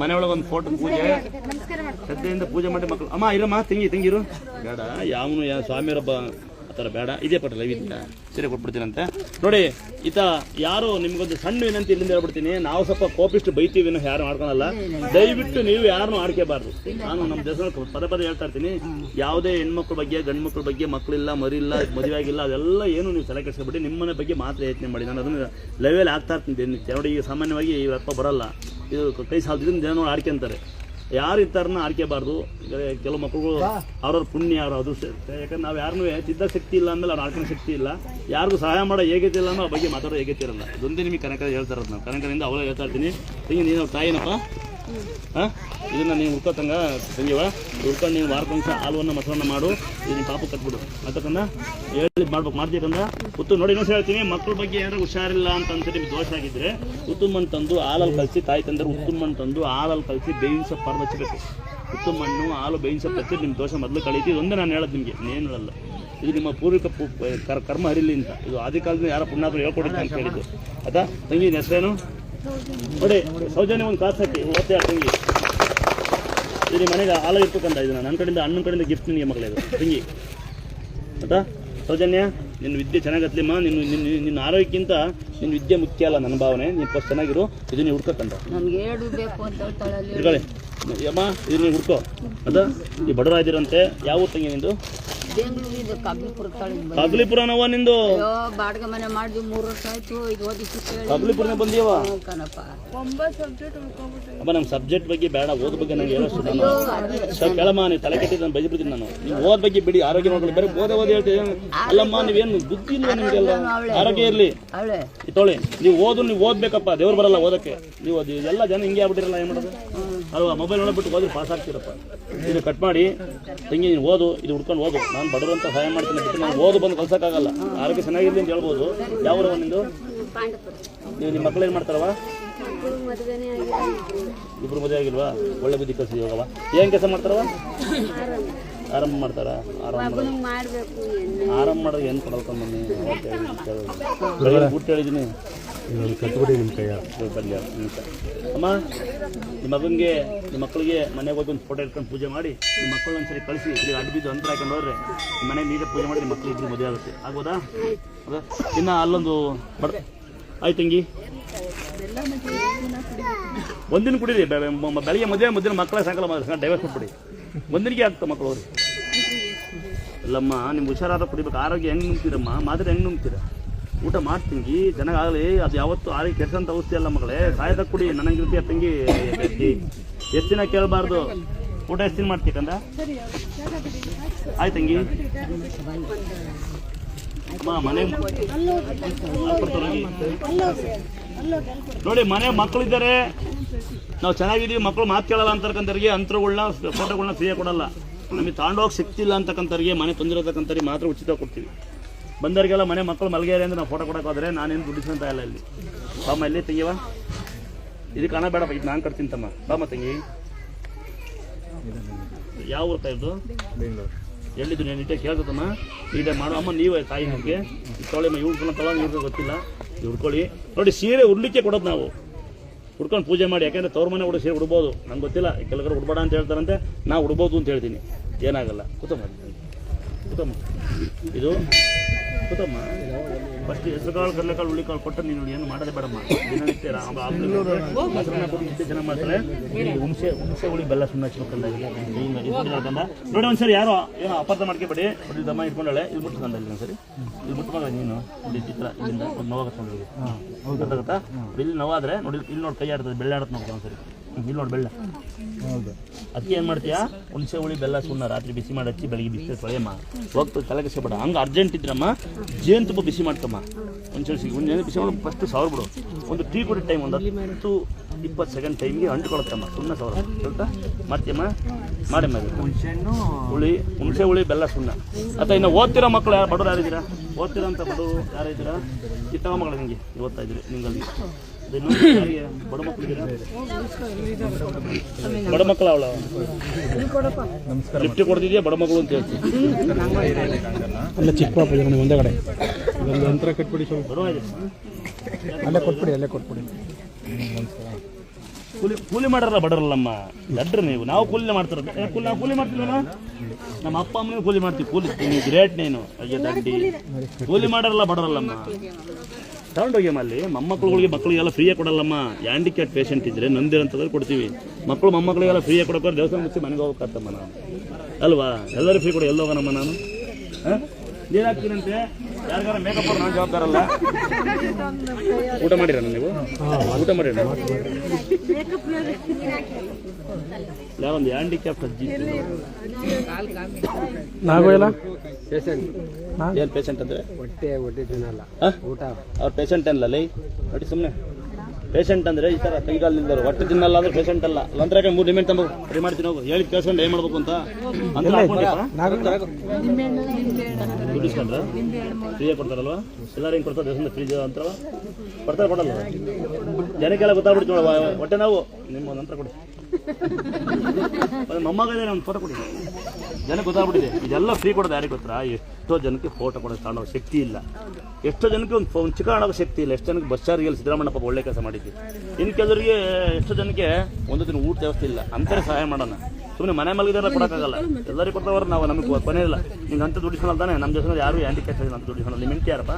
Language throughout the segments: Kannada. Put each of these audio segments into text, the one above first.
ಮನೆ ಒಳಗೆ ಒಂದು ಫೋಟೋ ಪೂಜೆ ಶ್ರದ್ಧೆಯಿಂದ ಪೂಜೆ ಮಾಡಿ ಮಕ್ಕಳು ಅಮ್ಮ ಇರಮ್ಮ ತಂಗಿ ತಂಗಿರು. ಬೇಡ ಯಾವನು ಯಾವ ಸ್ವಾಮಿಯರೊಬ್ಬ ಆ ಥರ ಬೇಡ. ಇದೇ ಪಟ್ಟ ಲೈವ್ ಇದೆಯಾ ಸೀರೆ ಕೊಟ್ಬಿಡ್ತೀನಂತೆ. ನೋಡಿ ಈತ ಯಾರು ನಿಮ್ಗೊಂದು ಸಣ್ಣ ವಿನಂತಿ ಇಲ್ಲಿಂದ ಹೇಳ್ಬಿಡ್ತೀನಿ. ನಾವು ಸ್ವಲ್ಪ ಕೋಪಿಷ್ಟು ಬೈತೀವಿ ಅನ್ನೋ ಯಾರು ಮಾಡ್ಕೊಳಲ್ಲ. ದಯವಿಟ್ಟು ನೀವು ಯಾರನ್ನೂ ಆಡ್ಕೋಬಾರ್ದು. ನಾನು ನಮ್ಮ ದೇಶದಲ್ಲಿ ಪದೇ ಪದೇ ಹೇಳ್ತಾ ಇರ್ತೀನಿ. ಯಾವುದೇ ಹೆಣ್ಮಕ್ಳ ಬಗ್ಗೆ ಗಂಡು ಮಕ್ಳ ಬಗ್ಗೆ ಮಕ್ಕಳಿಲ್ಲ ಮರಿಲ್ಲ ಮದುವೆ ಆಗಿಲ್ಲ ಅದೆಲ್ಲ ಏನು ನೀವು ತಲೆ ಕೆಡಿಸ್ಕೊಬಿಟ್ಟು ನಿಮ್ಮನೆ ಬಗ್ಗೆ ಮಾತ್ರ ಯೋಚನೆ ಮಾಡಿ. ನಾನು ಅದನ್ನು ಲೆವೆಲ್ ಆಗ್ತಾ ಇರ್ತೀನಿ ನೋಡಿ ಈಗ ಸಾಮಾನ್ಯವಾಗಿ ಇವಪ್ಪ ಬರಲ್ಲ. ಇದು ಕೈ ಸಾಲದಿಂದ ಜನ ನೋಡಿ ಆಡ್ಕೊಂತಾರೆ ಯಾರು ಇರ್ತಾರನ್ನ ಆಡ್ಕೋಬಾರ್ದು ಕೆಲವು ಮಕ್ಕಳುಗಳು ಅವ್ರವ್ರ ಪುಣ್ಯ ಅವ್ರ ಅದೃಷ್ಟ ಯಾಕಂದ್ರೆ ನಾವು ಯಾರನ್ನೂ ತಿದ್ದ ಶಕ್ತಿ ಇಲ್ಲ ಅಂದ್ಮೇಲೆ ಅವ್ರು ಆಡ್ಕೊಂಡು ಶಕ್ತಿ ಇಲ್ಲ. ಯಾರಿಗೂ ಸಹಾಯ ಮಾಡೋ ಹೇಗೈತೆ ಇಲ್ಲ ಅನ್ನೋ ಬಗ್ಗೆ ಮಾತಾಡೋ ಹೇಗೈತೆ ಇರಲ್ಲ. ಇದೊಂದೇ ನಿಮಗೆ ಕನಕ ಹೇಳ್ತಾ ಇರೋದು ನಾವು. ಕನಕದಿಂದ ಅವಳೇ ಹೇಳ್ತಾ ಇರ್ತೀನಿ. ಹಿಂಗೆ ನೀನು ಅವ್ರ ತಾಯಿನಪ್ಪ. ಹಾಂ? ಇದನ್ನ ನೀವು ಹುಡ್ಕೋತಂಗ ತಂಗಿವ ಉಳ್ಕೊಂಡು ನೀವು ವಾರಕ್ಕೊಂದ್ಸ ಹಾಲುವನ್ನು ಮೊಸರನ್ನ ಮಾಡು, ಇದು ನಿಮ್ಮ ಪಾಪ ಕಟ್ಬಿಡು. ಅದಕ್ಕನ್ನ ಹೇಳಿ ಮಾಡ್ಬೇಕು ಮಾಡ್ಬೇಕಂದ ಉತ್ತು ನೋಡಿ ಇನ್ನೊಂದು ಹೇಳ್ತೀನಿ ಮಕ್ಕಳ ಬಗ್ಗೆ ಏನಾದ್ರು ಹುಷಾರಿಲ್ಲ ಅಂತ ಅನ್ಸುತ್ತೆ, ನಿಮ್ಗೆ ದೋಷ ಆಗಿದ್ರೆ ಉತ್ತುಮ್ಮನ್ ತಂದು ಹಾಲಲ್ಲಿ ಕಲಸಿ, ತಾಯಿ ತಂದ್ರೆ ಉತ್ತುಮ್ಮನ್ ತಂದು ಹಾಲಲ್ಲಿ ಕಲಸಿ ಬೇವಿನ ಸೊಪ್ಪು ಹಚ್ಚಬೇಕು ಉತ್ತಮ ಹಾಲು, ಬೇವಿನ ಸೊಪ್ಪು ನಿಮ್ಮ ದೋಷ ಮೊದಲು ಕಳೀತಿ, ಇದೊಂದೇ ನಾನು ಹೇಳೋದು ನಿಮಗೆ ಏನು ಹೇಳಲ್ಲ. ಇದು ನಿಮ್ಮ ಪೂರ್ವಿಕ ಕರ್ಮ ಹರಿಲಿ ಅಂತ. ಇದು ಆದಿಕಾಲದಿಂದ ಯಾರ ಪುಣ್ಯಾದ್ರು ಹೇಳ್ಕೊಡಿ ಅಂತ ಹೇಳಿದ್ದು ಆಯ್ತಾ? ತಂಗಿ ಹೆಸರೇನು? ನೋಡಿ ಸೌಜನ್ಯ ಒಂದು ಕಾಸು ಹಾಕಿ ಓದ್ತಾ ತಂಗಿ ಇದು ನಿಮ್ಮ ಮನೆಗೆ ಆಲ ಇರ್ತಕ್ಕಂಥ ಇದು ನನ್ನ ಕಡೆಯಿಂದ ಅಣ್ಣನ ಕಡೆಯಿಂದ ಗಿಫ್ಟ್ ನಿನಗೆ ಮಗಳೇ ಇದು. ತಂಗಿ ಆಯ್ತಾ ಸೌಜನ್ಯ ನಿನ್ನ ವಿದ್ಯೆ ಚೆನ್ನಾಗತ್ಲಿಮ್ಮ ನಿನ್ನ ನಿನ್ನ ನಿನ್ನ ಆರೋಗ್ಯಕ್ಕಿಂತ ನಿನ್ನ ವಿದ್ಯೆ ಮುಖ್ಯ ಅಲ್ಲ ನನ್ನ ಭಾವನೆ. ನೀನು ಫಸ್ಟ್ ಚೆನ್ನಾಗಿರು ಇದು ನೀವು ಹುಡ್ಕಕ್ಕಂತ ಅಮ್ಮ ಏಳು ಬೇಕು ಅಂತ ಹೇಳ್ತಾಳೆ ಅಲ್ಲಿ ಇರ್ಕೊಳ್ಳಿ ಯಮ್ಮ ಇದು ನೀವು ಹುಡ್ಕೋ. ಅದ ಈ ಬಡವರಾದಿರಂತೆ ಯಾವ ಊರು ತಂಗಿ ನಿಂದು? ಬೆಂಗಳೂರಿಂದ ತಳಿ ಕಗ್ಲಿಪುರನವ್ವ ನಿಂದು? ಅಯ್ಯೋ ಬಾಡಿಗೆ ಮನೆ ಮಾಡಿದ್ವಿ ಮೂರು ವರ್ಷ ಆಯ್ತು ಈಗ ಬಂದೀವ ಕಣಪ್ಪ. ಅಪ್ಪ ನಮ್ಮ ಸಬ್ಜೆಕ್ಟ್ ಬಗ್ಗೆ ಬೇಡ ಓದ್ ಬಗ್ಗೆ ನಂಗೆ ನಾನು. ನೀವು ತಲೆ ಕೆಟ್ಟಿದ್ದು ನಾನು ಬೈದ್ಬಿಡ್ತೀನಿ ನಾನು. ನೀವು ಓದ್ ಬಗ್ಗೆ ಬಿಡಿ ಆರೋಗ್ಯ ನೋಡ್ಕೊಳ್ಳಿ. ಬೇರೆ ಓದೇ ಓದಿ ಹೇಳ್ತೀವಿ ಅಲ್ಲಮ್ಮ ನೀವೇನು ಬುದ್ಧಿ ಇಲ್ಲ ನಿಮಗೆಲ್ಲ? ಆರೋಗ್ಯ ಇರಲಿ. ತೊಳಿ ನೀವು ಓದು ನೀವು ಓದ್ಬೇಕಪ್ಪ ದೇವ್ರು ಬರಲ್ಲ ಓದಕ್ಕೆ. ನೀವು ಎಲ್ಲ ಜನ ಹಿಂಗೆ ಆಗ್ಬಿಟ್ಟಿರಲ್ಲ ಏನು ಮಾಡೋದು? ಅಲ್ವಾ ಮೊಬೈಲ್ ನೋಡ್ಬಿಟ್ಟು ಹೋದ್ರೆ ಪಾಸ್ ಆಗ್ತೀರಪ್ಪ. ಇದು ಕಟ್ ಮಾಡಿ, ತಂಗಿ, ನೀನು ಓದು, ಇದು ಹುಡ್ಕೊಂಡು ಓದು. ನಾನು ಬಡವರಂತ ಸಹಾಯ ಮಾಡ್ತೀನಿ ಬಿಟ್ಟು ನಾನು ಓದು ಬಂದು ಕಲ್ಸೋಕ್ಕಾಗಲ್ಲ. ಆರೋಗ್ಯ ಚೆನ್ನಾಗಿರ್ಲಿ ಅಂತ ಹೇಳ್ಬೋದು. ಯಾವ ನಿಂದು? ನೀವು ನಿಮ್ಮ ಮಕ್ಳು ಏನು ಮಾಡ್ತಾರವ ಇಬ್ಬರು ಮದುವೆ ಆಗಿಲ್ವಾ? ಒಳ್ಳೆ ಬುದ್ಧಿ ಕಲಿಸಿ ಏನು ಕೆಲಸ ಮಾಡ್ತಾರವ ಆರಂಭ ಮಾಡ್ತಾರ? ಆರಾಮ ಆರಾಮ ಮಾಡೋದು ಏನು ಕೊಡಲ್ಕೊಂಬನ್ನಿ ಬನ್ನಿ ಊಟ ಹೇಳಿದ್ದೀನಿ ಕಟ್ಬಿಡಿ ನಿಮ್ಮ ಕೈಯ ಅಮ್ಮ, ನಿಮ್ಮ ಮಗನಿಗೆ, ನಿಮ್ಮ ಮಕ್ಕಳಿಗೆ ಮನೆಗೆ ಹೋಗಿ ಒಂದು ಫೋಟೋ ಇಟ್ಕೊಂಡು ಪೂಜೆ ಮಾಡಿ, ನಿಮ್ಮ ಮಕ್ಕಳು ಒಂದ್ಸರಿ ಕಳಿಸಿ, ಇಲ್ಲಿ ಅಡ್ಡ ಬಿದ್ದು ಅಂತ ಹಾಕೊಂಡು ಹೋದ್ರೆ ನಿಮ್ಮ ಮನೆ ನೀರೇ ಪೂಜೆ ಮಾಡಿ ನಿಮ್ಮ ಮಕ್ಕಳು ಮದುವೆ ಆಗುತ್ತೆ. ಆಗ್ಬೋದಾ? ಇನ್ನು ಅಲ್ಲೊಂದು ಆಯ್ತು ತಂಗಿ. ಒಂದಿನ ಕುಡೀರಿ ಬೆಳಿಗ್ಗೆ ಮದುವೆ, ಮಧ್ಯಾಹ್ನ ಮಕ್ಕಳ ಸಾಯಂಕಾಲ ಡೈವರ್ಸ್ ಕೊಟ್ಬಿಡಿ. ಒಂದಿನಿಗೆ ಆಗ್ತಾ ಮಕ್ಕಳು ಅವ್ರಿ ಇಲ್ಲಮ್ಮ ನಿಮ್ಗೆ ಹುಷಾರಾದ ಕುಡಿಬೇಕು. ಆರೋಗ್ಯ ಹೆಂಗೆ ನುಂಗ್ತೀರಮ್ಮ? ಮಾದರಿ ಹೆಂಗೆ ನುಂಗ್ತೀರ? ಊಟ ಮಾಡ್ತೀನಿ. ಚೆನ್ನಾಗಾಗಲಿ ಅದು ಯಾವತ್ತು ಆರೋಗ್ಯ ಕೆಡ್ಸಂತ ಔಷಧಿ ಅಲ್ಲ ಮಗಳೇ. ಸಾಯದ ಕುಡಿ ನನಗಿರ್ತೀಯ ತಂಗಿ. ಎಷ್ಟು ಕೇಳಬಾರ್ದು. ಊಟ ಎಷ್ಟು ದಿನ ಮಾಡ್ತೀಕಂದ ಆಯ್ತು ತಂಗಿ. ಮನೆ. ನೋಡಿ, ಮನೆ ಮಕ್ಕಳಿದ್ದಾರೆ. ನಾವು ಚೆನ್ನಾಗಿದ್ದೀವಿ ಮಕ್ಕಳು ಮಾತು ಕೇಳಲ್ಲ ಅಂತಕ್ಕಂಥವ್ರಿಗೆ ಅಂತರಗಳನ್ನ ಫೋಟೋಗಳನ್ನ ಫ್ರೀಯಾಗಿ ಕೊಡಲ್ಲ. ನಮಗೆ ತಗೊಂಡೋಗಿ ಸಿಕ್ತಿಲ್ಲ ಅಂತಕ್ಕಂಥವ್ರಿಗೆ ಮನೆ ತೊಂದಿರೋತಕ್ಕಂಥವ್ರಿಗೆ ಮಾತ್ರ ಉಚಿತ ಕೊಡ್ತೀವಿ. ಬಂದವರಿಗೆಲ್ಲ ಮನೆ ಮಕ್ಕಳು ಮಲಗ್ಯಾರೆ ಅಂದ್ರೆ ನಾವು ಫೋಟೋ ಕೊಡಕ್ಕೆ ಹೋದ್ರೆ ನಾನೇನು ದುಡ್ಡಿಸಂತ ಇಲ್ಲ ಇಲ್ಲಿ. ಬಾಮ ಇಲ್ಲಿ ತೆಗಿಯವ ಇದು ಹಣ ಬೇಡಪ್ಪ ಇದು ನಾನು ಕಟ್ತೀನಿ ತಮ್ಮ. ಬಾಮ ತಂಗಿ. ಯಾವ ಊರ್ತಾ ಇದ್ದು ಬೆಂಗಳೂರು. ಎಲ್ಲಿದ್ದು ನೀನು? ನೀಟಾಗಿ ಕೇಳ್ತಮ್ಮ ನೀಟಾಗಿ ಮಾಡು. ಅಮ್ಮ ನೀವೇ ತಾಯಿ ನಿಮಗೆ. ತೊಳೆಮ್ಮ ಇವ್ರು ತೊಗೊಳ ಇವ್ರಿಗೆ ಗೊತ್ತಿಲ್ಲ. ಹುಡ್ಕೊಳ್ಳಿ. ನೋಡಿ ಸೀರೆ ಉಡ್ಲಿಕ್ಕೆ ಕೊಡೋದು ನಾವು. ಹುಡ್ಕೊಂಡು ಪೂಜೆ ಮಾಡಿ ಯಾಕೆಂದ್ರೆ ತವ್ರ ಮನೆ ಹುಡುಗ ಸೀರೆ ಉಡ್ಬೋದು. ನಂಗೆ ಗೊತ್ತಿಲ್ಲ ಕೆಲವರು ಉಡ್ಬೇಡ ಅಂತ ಹೇಳ್ತಾರಂತೆ. ನಾವು ಉಡ್ಬೋದು ಅಂತ ಹೇಳ್ತೀನಿ. ಏನಾಗಲ್ಲ. ಕೂತಮ್ಮ. ಕೂತಮ್ಮ. ಇದು ಕೂತಮ್ಮ ಫಸ್ಟ್ ಹೆಸರುಕಾಳು ಕಡಲೆಕಾಳು ಹುಳಿಕಾಳು ಕೊಟ್ಟು ನೀನು ಏನು ಮಾಡೋದೇ ಬೇಡಮ್ಮ. ದಿನನಿತ್ಯ ಮೊಸರನ್ನ ಕೊಟ್ಟು ನಿತ್ಯ ಜನ ಮಾಡ್ತಾರೆ ಹುಣಸೆ ಹುಣಸೆ ಹುಳಿ ಬೆಲ್ಲ ಸುಮ್ಮನೆ. ಹಿಂಗೆ. ನೋಡಿ ಒಂದ್ಸರಿ ಯಾರು ಏನೋ ಅಪಾರ್ಥ ಮಾಡ್ಕೊಬೇಡಿ. ನೋಡಿ ದಮ್ಮ ಇಟ್ಕೊಂಡಳೆ. ಇಲ್ಲಿ ಮುಟ್ಟು ತಂದ ಇಲ್ಲಿ ಇದು ಇಲ್ಲಿ ಮುಟ್ಕೊಂಡ ನೀನು. ಇಲ್ಲಿ ಚಿತ್ರ ಇಲ್ಲಿಂದ ಒಂದು ನೋವಾಗತ್ತೆ ನೋಡಿ. ಗೊತ್ತಾಗತ್ತಾ? ಇಲ್ಲಿ ನೋವಾದ್ರೆ ನೋಡಿ ಇಲ್ಲಿ ನೋಡಿ ಕೈ ಆಡ್ತದೆ ಬೆಳ್ಳ ಆಡತ್ತೆ ನೋಡಿ ಒಂದ್ಸರಿ. ಇಲ್ಲಿ ನೋಡಿ ಬೆಲ್ಲ. ಹೌದು. ಅದಕ್ಕೆ ಏನು ಮಾಡ್ತೀಯಾ? ಹುಣಸೆ ಹುಳಿ ಬೆಲ್ಲ ಸುಣ್ಣ ರಾತ್ರಿ ಬಿಸಿ ಮಾಡಿ ಹಚ್ಚಿ ಬೆಳಿಗ್ಗೆ ಬಿಸಿ ತೊಳೆಯಮ್ಮ ಹೋಗ್ತದೆ ತಲೆ ಕಷ್ಟಪಡ ಹಂಗೆ ಅರ್ಜೆಂಟ್ ಇದ್ರಮ್ಮ ಜೇನುತುಪ್ಪ ಬಿಸಿ ಮಾಡ್ಕಮ್ಮ. ಒಂದು ಸಿಗಿ ಒಂದು ಬಿಸಿ ಮಾಡಿ ಫಸ್ಟ್ ಸಾವಿರ ಬಿಡು. ಒಂದು ಟೀ ಕುಡಿ ಟೈಮ್ ಒಂದು ಹತ್ತು ಇಪ್ಪತ್ತು ಸೆಕೆಂಡ್ ಟೈಮ್ಗೆ ಅಂಟ್ಕೊಳತ್ತಮ್ಮ ಸುಣ್ಣ ಸಾವಿರ. ಗೊತ್ತಾ ಮಾಡ್ತೀಯಮ್ಮ ಮಾಡಮ್ಮ. ಹುಣಸೆಹಣ್ಣು. ಹುಳಿ ಹುಣಸೆ ಹುಳಿ ಬೆಲ್ಲ ಸುಣ್ಣ. ಅಥವಾ ಇನ್ನು ಓದ್ತಿರೋ ಮಕ್ಕಳು ಯಾರು? ಬಡವ್ರು ಯಾರಿದ್ದೀರಾ? ಓದ್ತಿರೋಂಥ ಬಡವರು ಯಾರಿದ್ದೀರಾ? ಚಿಕ್ಕ ಮಗಳು ನಿಮಗೆ ಓದ್ತಾ ಇದ್ದೀರಿ ನಿಂಗಲ್ಲಿ? ಬಡ ಮಕ್ಕಳ ಅವಳ ಲಿಫ್ಟ್ ಕೊಡ್ತಿದ್ಯಾ ಬಡ ಮಕ್ಕಳು ಅಂತ ಹೇಳ್ತೀನಿ ಅಲ್ಲ ಚಿಕ್ಕ ಪಾಪ ಇದೆ ಒಂದೇ ಕಡೆ ಒಂದು ಯಂತ್ರ ಕಟ್ಬಿಡಿ ಸ್ವಲ್ಪ ಅಲ್ಲೇ ಕೊಟ್ಬಿಡಿ ಅಲ್ಲೇ ಕೊಟ್ಬಿಡಿ ಕೂಲಿ ಕೂಲಿ ಮಾಡಾರಲ್ಲ ಬಡರಲ್ಲಮ್ಮ ದಡ್ರು ನೀವು ನಾವು ಕೂಲಿ ಮಾಡ್ತಾರೆ ಕೂಲಿ ನಾವು ಕೂಲಿ ಮಾಡ್ತೀವಲ್ಲ ನಮ್ಮ ಅಪ್ಪ ಅಮ್ಮನ ಕೂಲಿ ಮಾಡ್ತೀವಿ ಕೂಲಿ ಗ್ರೇಟ್ ನೀನು ಅಯ್ಯ ದಡ್ಡಿ ಕೂಲಿ ಮಾಡಾರಲ್ಲ ಬಡರಲ್ಲಮ್ಮ ತಗೊಂಡೋಗ್ಯಮ್ಮ ಅಲ್ಲಿ. ಮೊಮ್ಮಕ್ಳುಗಳಿಗೆ ಮಕ್ಕಳಿಗೆಲ್ಲ ಫ್ರೀಯಾಗಿ ಕೊಡಲ್ಲಮ್ಮ. ಹ್ಯಾಂಡಿಕ್ಯಾಪ್ ಪೇಷಂಟ್ ಇದ್ರೆ ನಂದಿರಂಥದ್ದು ಕೊಡ್ತೀವಿ. ಮಕ್ಕಳು ಮೊಮ್ಮಕ್ಕಳಿಗೆಲ್ಲ ಫ್ರೀಯಾಗಿ ಕೊಡೋಕೆ ದೇವಸ್ಥಾನ ಮುಚ್ಚಿ ಮನೆಗೆ ಹೋಗ್ಬೇಕಾಗ್ತಮ್ಮ ನಾನು. ಅಲ್ವಾ? ಎಲ್ಲರೂ ಫ್ರೀ ಕೊಡಿ, ಎಲ್ಲಿ ಹೋಗೋಣಮ್ಮ ನಾನು? ಹಾಂ? ನೀರು ಹಾಕ್ತೀನಂತೆ. ಯಾರಿಗಾರ ಮೇಕಪ್ ಅವ್ರು ನಾನು ಜವಾಬ್ದಾರಲ್ಲ? ಊಟ ಮಾಡಿರ ನೀವು? ಊಟ ಮಾಡಿರ ಯಾರೊಂದು ಹ್ಯಾಂಡಿಕ್ಯಾಪ್ ಅಜ್ಜಿ ನಾಗು ಎಲ್ಲ? ಏನು ಪೇಷಂಟ್ ಅಂದ್ರೆ? ಹೊಟ್ಟೆ ಹೊಟ್ಟೆ ತಿನ್ನಲ್ಲ? ಊಟ. ಅವ್ರ ಪೇಷಂಟ್ ಅಲ್ಲ ಲೈ? ನೋಡಿ ಸುಮ್ಮನೆ ಪೇಷಂಟ್ ಅಂದ್ರೆ ಈ ಥರ ಕೈಗಾಲಿಂದ ಹೊಟ್ಟೆ ತಿನ್ನಲ್ಲ ಅಂದ್ರೆ ಪೇಷಂಟ್ ಅಲ್ಲ. ಲಂತ್ರ ಮೂರು ನಿಮಿಷ ತಂಬ ಫ್ರೀ ಮಾಡ್ತೀನಿ ಹೋಗು. ಹೇಳಿ ಕೇಳ್ಸ್ಕೊಂಡು ಏನ್ ಮಾಡ್ಬೇಕು ಅಂತ. ಇಸ್ಕೊಂಡ್ರ ಫ್ರೀಯಾಗಿ ಕೊಡ್ತಾರಲ್ವಾ? ಎಲ್ಲರೂ ಹಿಂಗೆ ಕೊಡ್ತಾರೆ? ದೇವಸ್ಥಾನ ಫ್ರೀ ಅಂತಾರಲ್ಲ ಕೊಡ್ತಾರೆ ಕೊಡಲ್ಲ. ಜನಕ್ಕೆಲ್ಲ ಗೊತ್ತಾಗ್ಬಿಡ್ತೀವಿ ಹೊಟ್ಟೆ ನಾವು. ನಿಮ್ಮ ನಂತರ ಕೊಡಿ. ನಮ್ಮ ಒಂದು ಫೋಟೋ ಕೊಡಿ ಜನಕ್ಕೆ ಗೊತ್ತಾಗ್ಬಿಟ್ಟಿದೆ. ಇದೆಲ್ಲ ಫ್ರೀ ಕೊಡೋದು ಯಾರಿಗೆ ಗೊತ್ತಾ? ಎಷ್ಟೋ ಜನಕ್ಕೆ ಫೋಟೋ ಕೊಡೋದು ತಗೊಳ್ಳೋ ಶಕ್ತಿ ಇಲ್ಲ. ಎಷ್ಟೋ ಜನಕ್ಕೆ ಒಂದು ಒಂದು ಚಿಕ್ಕ ಶಕ್ತಿ ಇಲ್ಲ. ಎಷ್ಟು ಜನಕ್ಕೆ ಬಸ್ ಸಿದ್ದರಾಮಣ್ಣ ಪಾಪ ಒಳ್ಳೆ ಕೆಲಸ ಮಾಡಿದ್ವಿ. ಇನ್ನು ಕೆಲವರಿಗೆ ಎಷ್ಟೋ ಜನಕ್ಕೆ ಒಂದು ದಿನ ಊಟ ವ್ಯವಸ್ಥೆ ಇಲ್ಲ. ಅಂತಾರೆ ಸಹಾಯ ಮಾಡೋಣ. ಸುಮ್ಮನೆ ಮನೆ ಮಲಗಿದ್ರೆ ಕೊಡೋಕ್ಕಾಗಲ್ಲ. ಎಲ್ಲರಿಗೂ ಕೊಡ್ತಾವ್ರೆ ನಾವು, ನಮಗೆ ಕೊನೆ ಇಲ್ಲ. ನಿಂಗೆ ಅಂತ ದುಡ್ಡು ಇಸ್ಕೊಳ್ಳಲ್ಲ ತಾನೆ? ನಮ್ಮ ದೇಶದಲ್ಲಿ ಯಾರು ಹ್ಯಾಂಡಿಕ್ಯಾಪ್ ಇಲ್ಲ ಅಂತ ದುಡ್ಡು ಇಸ್ಕೊಳ್ಳಲ್ಲ ನಿಮ್ಮ ಯಾರಪ್ಪ?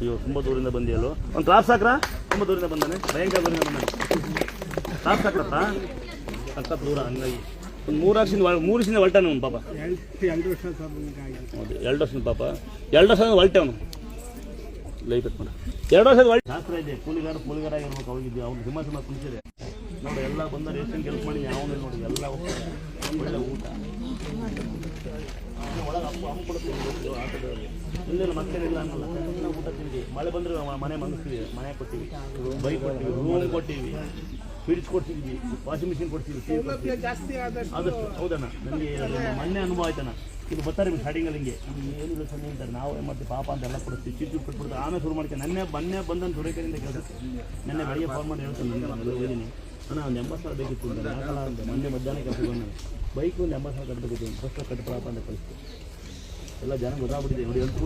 ಅಯ್ಯೋ, ತುಂಬ ದೂರಿಂದ ಬಂದಿಯಲ್ಲೋ. ಒಂದು ಕ್ಲಾಸ್ ಹಾಕ್ರಾ ತುಂಬ ದೂರಿಂದ ಬಂದಾನೆ, ಭಯಂಕರ ದೂರಿಂದ ಬಂದಾನೆ. ಸಾಕು ಸಾಕಪ್ಪ. ಅಕ್ಕ ದೂರ, ಹಂಗಾಗಿ. ಒಂದು ಮೂರು ವರ್ಷದಿಂದ ಮೂರು ವರ್ಷದಿಂದ ಹೊಲ್ಟಾನೆ ಅವ್ನು ಪಾಪ. ಹೌದು, ಎರಡು ವರ್ಷದ ಪಾಪ. ಎರಡು ವರ್ಷ ಹೊಲ್ಟೆ ಅವನು ಲೈಫ್ ಎತ್ಕೊಂಡ ಎರಡು ವರ್ಷದ ಹೊಲ್ಟೆ ಶಾಸ್ತ್ರ ಇದೆ, ಕೂಲಿಗಾರ ಕೂಲಿಗಾರ ಆಗಿರ್ಬೇಕು ಅವ್ರಿಗೆ ಅವ್ನು ಸಿಂಹ ಸಿಂಹ ಕುಂಚಿದೆ ನೋಡಿ, ಎಲ್ಲ ಬಂದ ರೇಷನ್ ಕೆಲಸ ಮಾಡಿ ಯಾವನೇ ನೋಡಿ, ಎಲ್ಲ. ಒಳ್ಳೆ ಊಟ. ಒಳಗೆ ಅಪ್ಪ ಅಮ್ಮ ಆಟೋದಲ್ಲಿ ಇಲ್ಲೆಲ್ಲ ಮಕ್ಕಳಿಲ್ಲ ಊಟ ತಿಂಡಿ ಮಳೆ ಬಂದ್ರೆ ಮನೆ ಮಂಗಿಸ್ತೀವಿ ಮನೆ ಕೊಟ್ಟಿವಿ ಬೈಕ್ ಕೊಟ್ಟಿವಿ ರೂಮ್ ಕೊಟ್ಟಿವಿ ಫ್ರಿಡ್ಜ್ ಕೊಡ್ತಿದ್ವಿ ವಾಷಿಂಗ್ ಮಿಷಿನ್ ಕೊಡ್ತೀವಿ ಕೊಡ್ತೀವಿ. ಆದಷ್ಟು ಹೌದಣ್ಣ ನನಗೆ ಮೊನ್ನೆ ಅನುಭವ ಆಯ್ತಣ್ಣ ಇದು ಬರ್ತಾರೆ ಸ್ಟಾರ್ಟಿಂಗಲ್ಲಿ ಹಿಂಗೆ ನಮ್ಗೆ ಏನಿಲ್ಲ ಸಣ್ಣ ಅಂತಾರೆ ನಾವು ಏನು ಮಾಡ್ತೀವಿ ಪಾಪ ಅಂತ ಎಲ್ಲ ಕೊಡ್ತೀವಿ ಚಿಟ್ಟು ಕೊಟ್ಬಿಡ್ತಾರೆ ಆಮೇಲೆ ಶುರು ಮಾಡ್ತೀವಿ ನೆನ್ನೆ ಮೊನ್ನೆ ಬಂದನ್ ಸುರೇಖರಿಂದ ಕೆಲಸ ನೆನ್ನೆ ಬೆಳಿಗ್ಗೆ ಫೋನ್ ಮಾಡಿ ಹೇಳ್ತೀನಿ ನಾನು ಹೋಗಿದ್ದೀನಿ ಅಣ್ಣ ಒಂದು ಎಂಬತ್ತು ಸಾವಿರ ಬೇಕಿತ್ತು ಯಾಕಲ್ಲ ಅಂತ ಮೊನ್ನೆ ಮಧ್ಯಾಹ್ನ ಕೆಲಸ ಬಂದ ಬೈಕ್ ಒಂದು ಕಟ್ಟಬೇಕಿದೆ ಸಾವಿರ ಕಟ್ಟಬಾರಪ್ಪ ಅಂತ ಕಳಿಸ್ತು ಎಲ್ಲ ಜನ ಗೊತ್ತಾಗ್ಬಿಟ್ಟಿದೆ ನೋಡಿ ಒಂದು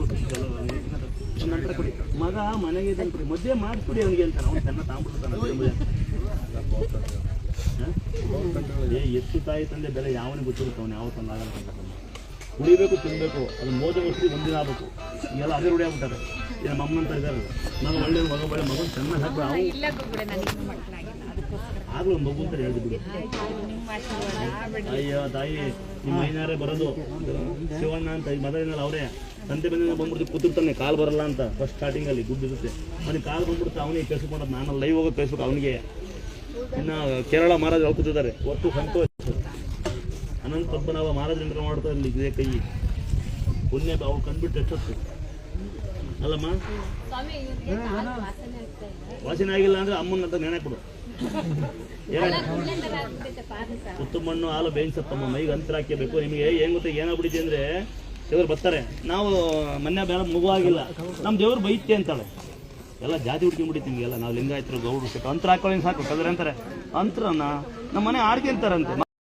ನಂತರ ಕೊಡಿ. ಮಗ ಮನೆಗೆ ಇದನ್ನು ಕೊಡಿ. ಮದುವೆ ಮಾಡಿಸ್ಬಿಡಿ ಅವನಿಗೆ ಅಂತ. ಅವ್ನು ಚೆನ್ನಾಗಿ ತಾಂಬಿಡ್ತಾನೆ ಏ ಎಷ್ಟು ತಾಯಿ ತಂದೆ ಬೆಲೆ ಯಾವನಿಗೆ ಗೊತ್ತಿರುತ್ತೆ ಅವನು ಯಾವ ತಂದು ಆಗಲ್ಲ ಕುಡಿಬೇಕು ತಿನ್ನಬೇಕು ಅದು ಮೋದ ವಸ್ತು ಒಂದಿನ ಆಗಬೇಕು. ಈಗೆಲ್ಲ ಅದೇ ರೂಢಿ ಆಗ್ಬಿಟ್ಟಾರೆ ನಮ್ಮ ಅಮ್ಮ ಅಂತ ಇದ್ದಾರೆ. ನಾನು ಒಳ್ಳೆ ಮಗ ಒಳ್ಳೆ ಮಗನ ಚೆನ್ನಾಗಿ ಹಾಕ್ಬಿಡ. ಆಗ್ಲೂ ಒಂದು ಮಗು ಅಂತ ಹೇಳಿದ್ರು ಬಿಡು. ಅಯ್ಯೋ ತಾಯಿ ನಿಮ್ಮ ಏನಾರ ಬರೋದು. ಶಿವಣ್ಣ ಅಂತ ಈ ಮದರಿನಲ್ಲಿ ಅವರೇ. ತಂದೆ ಬಂದ ಬಂದ್ಬಿಡ್ತು ಕೂತಿರ್ತಾನೆ ಕಾಲ್ ಬರಲ್ಲ ಅಂತ ಫಸ್ಟ್ ಸ್ಟಾರ್ಟಿಂಗಲ್ಲಿ ದುಡ್ಡು ಇರುತ್ತೆ ಕಾಲು ಕಾಲ್ ಬಂದ್ಬಿಡುತ್ತೆ ಅವನಿಗೆ ಮಾಡೋದು ನಾನು ಲೈವ್ ಹೋಗೋ ಫೇಸ್ಬುಕ್ ಅವನಿಗೆ. ಇನ್ನು ಕೇರಳ ಮಹಾರಾಜ ಹೋಗ್ತಿದ್ದಾರೆ ಒಟ್ಟು ಸಂತೋಷ. ಅನಂತ ಪದ್ಮನಾಭ ಮಹಾರಾಜ ಎಂಟ್ರ ಮಾಡ್ತಾರೆ ಇಲ್ಲಿ ಇದೇ ಕೈ. ಪುಣ್ಯ ಅವ್ರು ಕಂಡ್ಬಿಟ್ಟು ಎಚ್ಚತ್ತು ಅಲ್ಲಮ್ಮ? ವಾಸನೆ ಆಗಿಲ್ಲ ಅಂದ್ರೆ ಅಮ್ಮನ ಅಂತ ನೆನೆ ಕೊಡು. ಉತ್ತಮ ಮಣ್ಣು ಹಾಲು ಬೇಯಿಸತ್ತಮ್ಮ, ಮೈಗೆ ಅಂತರ ಹಾಕಬೇಕು ನಿಮಗೆ ಏನ್ ಗೊತ್ತಾ ಏನಾಗ್ಬಿಟ್ಟಿದೆ ಅಂದ್ರೆ, ದೇವ್ರು ಬರ್ತಾರೆ. ನಾವು ಮೊನ್ನೆ ಬೇಡ, ಮಗು ಆಗಿಲ್ಲ. ನಮ್ಮ ದೇವ್ರು ಬೈತೆ ಅಂತಾಳೆ. ಎಲ್ಲ ಜಾತಿ ಹುಡ್ಕೊಂಡ್ಬಿಟ್ಟಿತ್ತು ನಿಮಗೆಲ್ಲ. ನಾವು ಲಿಂಗಾಯತರು ಸಿಕ್ಕ ಅಂತರ ಹಾಕೊಳ್ಳಿ ಸಾಕು, ಕದ್ರೆ ಅಂತಾರೆ. ಅಂತರನ್ನ ನಮ್ಮ ಮನೆ ಆಡ್ಕೆ ಅಂತಾರಂತೆ.